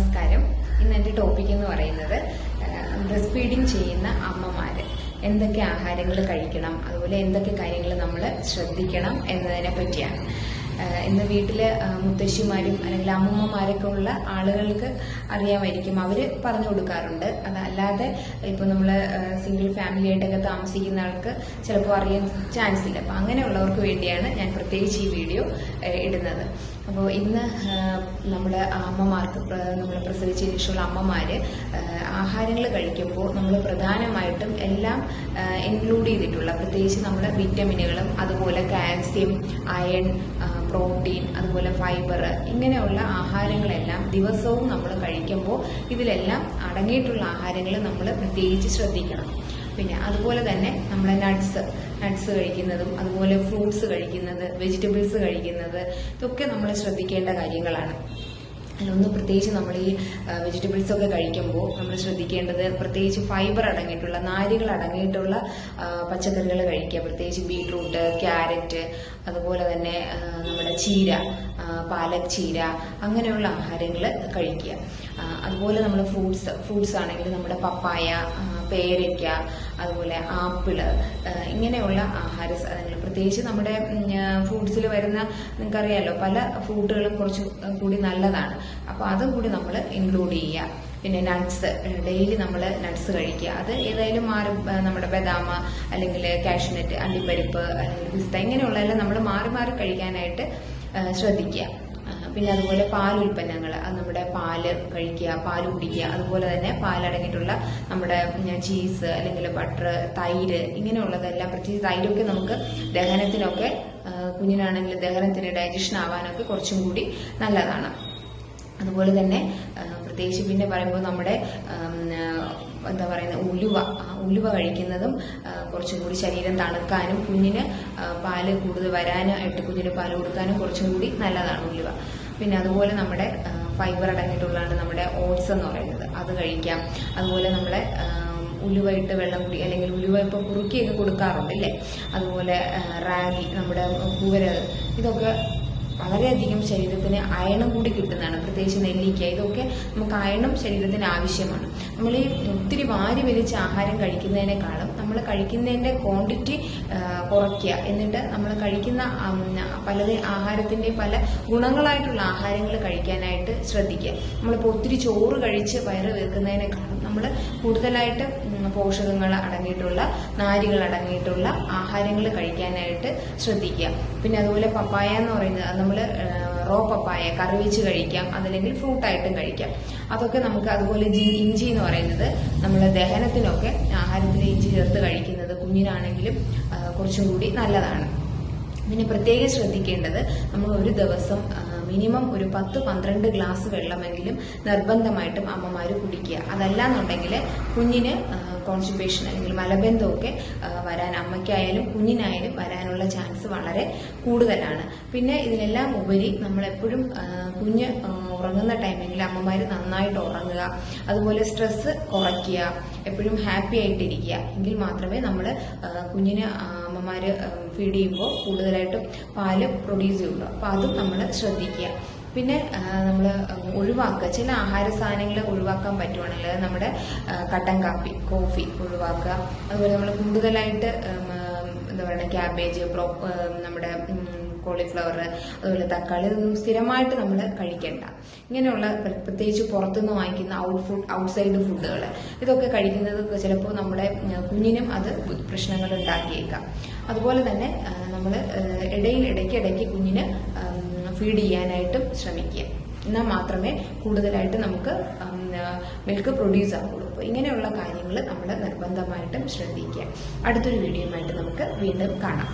നമസ്കാരം. ഇന്ന് എന്റെ ടോപ്പിക് എന്ന് പറയുന്നത് ബ്രസ്റ്റ് ഫീഡിങ് ചെയ്യുന്ന അമ്മമാർ എന്തൊക്കെ ആഹാരങ്ങൾ കഴിക്കണം അതുപോലെ എന്തൊക്കെ കാര്യങ്ങൾ നമ്മൾ ശ്രദ്ധിക്കണം എന്നതിനെ പറ്റിയാണ്. ഇന്ന് വീട്ടിൽ മുത്തശ്ശിമാരും അല്ലെങ്കിൽ അമ്മൂമ്മമാരൊക്കെ ഉള്ള ആളുകൾക്ക് അറിയാമായിരിക്കും അവർ പറഞ്ഞു കൊടുക്കാറുണ്ട്. അതല്ലാതെ ഇപ്പോൾ നമ്മൾ സിംഗിൾ ഫാമിലി ആയിട്ടൊക്കെ താമസിക്കുന്ന ആൾക്ക് ചിലപ്പോൾ അറിയാൻ ചാൻസ് ഇല്ല. അപ്പം അങ്ങനെയുള്ളവർക്ക് വേണ്ടിയാണ് ഞാൻ പ്രത്യേകിച്ച് ഈ വീഡിയോ ഇടുന്നത്. അപ്പോൾ ഇന്ന് നമ്മൾ അമ്മമാർക്ക് നമ്മൾ പ്രസവിച്ച ശേഷമുള്ള അമ്മമാർ ആഹാരങ്ങൾ കഴിക്കുമ്പോൾ നമ്മൾ പ്രധാനമായിട്ടും എല്ലാം ഇൻക്ലൂഡ് ചെയ്തിട്ടുള്ള പ്രത്യേകിച്ച് നമ്മൾ വിറ്റമിനുകളും അതുപോലെ കാൽസ്യം അയൺ പ്രോട്ടീൻ അതുപോലെ ഫൈബർ ഇങ്ങനെയുള്ള ആഹാരങ്ങളെല്ലാം ദിവസവും നമ്മൾ കഴിക്കുമ്പോൾ ഇതിലെല്ലാം അടങ്ങിയിട്ടുള്ള ആഹാരങ്ങൾ നമ്മൾ പ്രത്യേകിച്ച് ശ്രദ്ധിക്കണം. പിന്നെ അതുപോലെ തന്നെ നമ്മൾ നട്ട്സ് നട്ട്സ് കഴിക്കുന്നതും അതുപോലെ ഫ്രൂട്ട്സ് കഴിക്കുന്നത് വെജിറ്റബിൾസ് കഴിക്കുന്നത് ഇതൊക്കെ നമ്മൾ ശ്രദ്ധിക്കേണ്ട കാര്യങ്ങളാണ്. അതിലൊന്ന് പ്രത്യേകിച്ച് നമ്മൾ ഈ വെജിറ്റബിൾസ് ഒക്കെ കഴിക്കുമ്പോൾ നമ്മൾ ശ്രദ്ധിക്കേണ്ടത് പ്രത്യേകിച്ച് ഫൈബർ അടങ്ങിയിട്ടുള്ള നാരുകൾ അടങ്ങിയിട്ടുള്ള പച്ചക്കറികൾ കഴിക്കുക. പ്രത്യേകിച്ച് ബീട്രൂട്ട് ക്യാരറ്റ് അതുപോലെ തന്നെ നമ്മുടെ ചീര പാലക് ചീര അങ്ങനെയുള്ള ആഹാരങ്ങൾ കഴിക്കുക. അതുപോലെ നമ്മൾ ഫ്രൂട്ട്സ് ഫ്രൂട്ട്സ് ആണെങ്കിൽ നമ്മുടെ പപ്പായ പേരയ്ക്ക അതുപോലെ ആപ്പിൾ ഇങ്ങനെയുള്ള ആഹാര സാധനങ്ങൾ. പ്രത്യേകിച്ച് നമ്മുടെ ഫ്രൂട്ട്സിൽ വരുന്ന നിങ്ങൾക്കറിയാലോ പല ഫ്രൂട്ടുകളും കുറച്ച് കൂടി നല്ലതാണ്. അപ്പോൾ അതും കൂടി നമ്മൾ ഇൻക്ലൂഡ് ചെയ്യുക പിന്നെ നട്ട്സ് ഡെയിലി നമ്മൾ നട്ട്സ് കഴിക്കുക. അത് ഏതായാലും മാറി നമ്മുടെ ബദാമ അല്ലെങ്കിൽ കാഷ്നട്ട് അണ്ടിപ്പരിപ്പ് അല്ലെങ്കിൽ പിസ്ത ഇങ്ങനെയുള്ളതെല്ലാം നമ്മൾ മാറി മാറി കഴിക്കാനായിട്ട് ശ്രദ്ധിക്കുക. പിന്നെ അതുപോലെ പാൽ ഉൽപ്പന്നങ്ങൾ അത് നമ്മുടെ പാൽ കഴിക്കുക പാൽ കുടിക്കുക അതുപോലെ തന്നെ പാലടങ്ങിയിട്ടുള്ള നമ്മുടെ ചീസ് അല്ലെങ്കിൽ ബട്ടർ തൈര് ഇങ്ങനെയുള്ളതെല്ലാം പ്രത്യേകിച്ച് തൈരൊക്കെ നമുക്ക് ദഹനത്തിനൊക്കെ കുഞ്ഞിനാണെങ്കിൽ ദഹനത്തിന് ഡൈജഷൻ ആവാനൊക്കെ കുറച്ചും കൂടി നല്ലതാണ്. അതുപോലെ തന്നെ പ്രത്യേകിച്ച് പിന്നെ പറയുമ്പോൾ നമ്മുടെ എന്താ പറയുന്നത് ഉലുവ ഉലുവ കഴിക്കുന്നതും കുറച്ചും കൂടി ശരീരം തണുക്കാനും കുഞ്ഞിന് പാൽ കൂടുതൽ വരാനായിട്ട് കുഞ്ഞിന് പാൽ കൊടുക്കാനും കുറച്ചും കൂടി നല്ലതാണ് ഉലുവ. പിന്നെ അതുപോലെ നമ്മുടെ ഫൈബർ അടങ്ങിയിട്ടുള്ളതാണ് നമ്മുടെ ഓട്സ് എന്ന് പറയുന്നത്. അത് കഴിക്കാം. അതുപോലെ നമ്മുടെ ആ, ഉലുവ ഇട്ട് വെള്ളം കുടി അല്ലെങ്കിൽ ഉലുവ ഇപ്പോൾ കുറുക്കിയൊക്കെ കൊടുക്കാറുണ്ട് അല്ലേ അതുപോലെ റാഗി നമ്മുടെ കൂവര ഇതൊക്കെ വളരെയധികം ശരീരത്തിന് അയണം കൂടി കിട്ടുന്നതാണ്. പ്രത്യേകിച്ച് നെല്ലിക്ക ഇതൊക്കെ നമുക്ക് അയണം ശരീരത്തിന് ആവശ്യമാണ്. നമ്മൾ ഈ ഒത്തിരി വാരി വലിച്ച ആഹാരം കഴിക്കുന്നതിനേക്കാളും നമ്മൾ കഴിക്കുന്നതിന്റെ ക്വാണ്ടിറ്റി കുറയ്ക്കുക. എന്നിട്ട് നമ്മൾ കഴിക്കുന്ന പലത് ആഹാരത്തിന്റെ പല ഗുണങ്ങളായിട്ടുള്ള ആഹാരങ്ങൾ കഴിക്കാനായിട്ട് ശ്രദ്ധിക്കുക. നമ്മളിപ്പോൾ ഒത്തിരി ചോറ് കഴിച്ച് വയറ് വീർക്കുന്നതിനേക്കാളും നമ്മൾ കൂടുതലായിട്ട് പോഷകങ്ങൾ അടങ്ങിയിട്ടുള്ള നാരുകൾ അടങ്ങിയിട്ടുള്ള ആഹാരങ്ങൾ കഴിക്കാനായിട്ട് ശ്രദ്ധിക്കുക. പിന്നെ അതുപോലെ പപ്പായ എന്ന് പറയുന്നത് അത് നമ്മൾ റോ പപ്പായ കറി വെച്ച് കഴിക്കാം അതല്ലെങ്കിൽ ഫ്രൂട്ടായിട്ടും കഴിക്കാം. അതൊക്കെ നമുക്ക് അതുപോലെ ഇഞ്ചി എന്ന് പറയുന്നത് നമ്മൾ ദഹനത്തിനൊക്കെ ആഹാരത്തിൽ ഇഞ്ചി ചേർത്ത് കഴിക്കുന്നത് കുഞ്ഞിനാണെങ്കിലും കുറച്ചും കൂടി നല്ലതാണ്. പിന്നെ പ്രത്യേകം ശ്രദ്ധിക്കേണ്ടത് നമ്മൾ ഒരു ദിവസം മിനിമം ഒരു പത്ത് പന്ത്രണ്ട് ഗ്ലാസ് വെള്ളമെങ്കിലും നിർബന്ധമായിട്ടും അമ്മമാർ കുടിക്കുക. അതല്ലാന്നുണ്ടെങ്കിൽ കുഞ്ഞിന് കോൺസ്റ്റിപ്പേഷൻ അല്ലെങ്കിൽ മലബന്ധമൊക്കെ വരാൻ അമ്മയ്ക്കായാലും കുഞ്ഞിനായാലും വരാനുള്ള ചാൻസ് വളരെ കൂടുതലാണ്. പിന്നെ ഇതിനെല്ലാം ഉപരി നമ്മളെപ്പോഴും കുഞ്ഞ് ഉറങ്ങുന്ന ടൈമിൽ അമ്മമാർ നന്നായിട്ട് ഉറങ്ങുക. അതുപോലെ സ്ട്രെസ് കുറയ്ക്കുക. എപ്പോഴും ഹാപ്പി ആയിട്ടിരിക്കുക. എങ്കിൽ മാത്രമേ നമ്മൾ കുഞ്ഞിന് അമ്മമാർ ഫീഡ് ചെയ്യുമ്പോൾ കൂടുതലായിട്ടും പാൽ പ്രൊഡ്യൂസ് ചെയ്യുള്ളൂ. അപ്പോൾ അതും നമ്മൾ ശ്രദ്ധിക്കുക. പിന്നെ നമ്മൾ ഒഴിവാക്കുക. ചില ആഹാര സാധനങ്ങൾ ഒഴിവാക്കാൻ പറ്റുവാണെങ്കിൽ നമ്മുടെ കട്ടൻ കാപ്പി കോഫി ഒഴിവാക്കുക. അതുപോലെ നമ്മൾ കൂടുതലായിട്ട് എന്താ പറയുക ക്യാബേജ് പ്രോ നമ്മുടെ കോളിഫ്ലവർ അതുപോലെ തക്കാളി ഇതൊന്നും സ്ഥിരമായിട്ട് നമ്മൾ കഴിക്കേണ്ട. ഇങ്ങനെയുള്ള പ്ര- പ്രത്യേകിച്ച് പുറത്തുനിന്ന് വാങ്ങിക്കുന്ന ഔട്ട് ഫുഡ് ഔട്ട്സൈഡ് ഫുഡുകൾ ഇതൊക്കെ കഴിക്കുന്നത് ചിലപ്പോൾ നമ്മുടെ കുഞ്ഞിനും അത് പ്രശ്നങ്ങൾ ഉണ്ടാക്കിയേക്കാം. അതുപോലെ തന്നെ നമ്മൾ ഇടയിൽ ഇടയ്ക്ക് ഇടയ്ക്ക് കുഞ്ഞിന് ഫീഡ് ചെയ്യാനായിട്ടും ശ്രമിക്കുക. എന്നാൽ മാത്രമേ കൂടുതലായിട്ട് നമുക്ക് മിൽക്ക് പ്രൊഡ്യൂസ് ആവുള്ളൂ. അപ്പോൾ ഇങ്ങനെയുള്ള കാര്യങ്ങൾ നമ്മൾ നിർബന്ധമായിട്ടും ശ്രദ്ധിക്കുക. അടുത്തൊരു വീഡിയോയുമായിട്ട് നമുക്ക് വീണ്ടും കാണാം.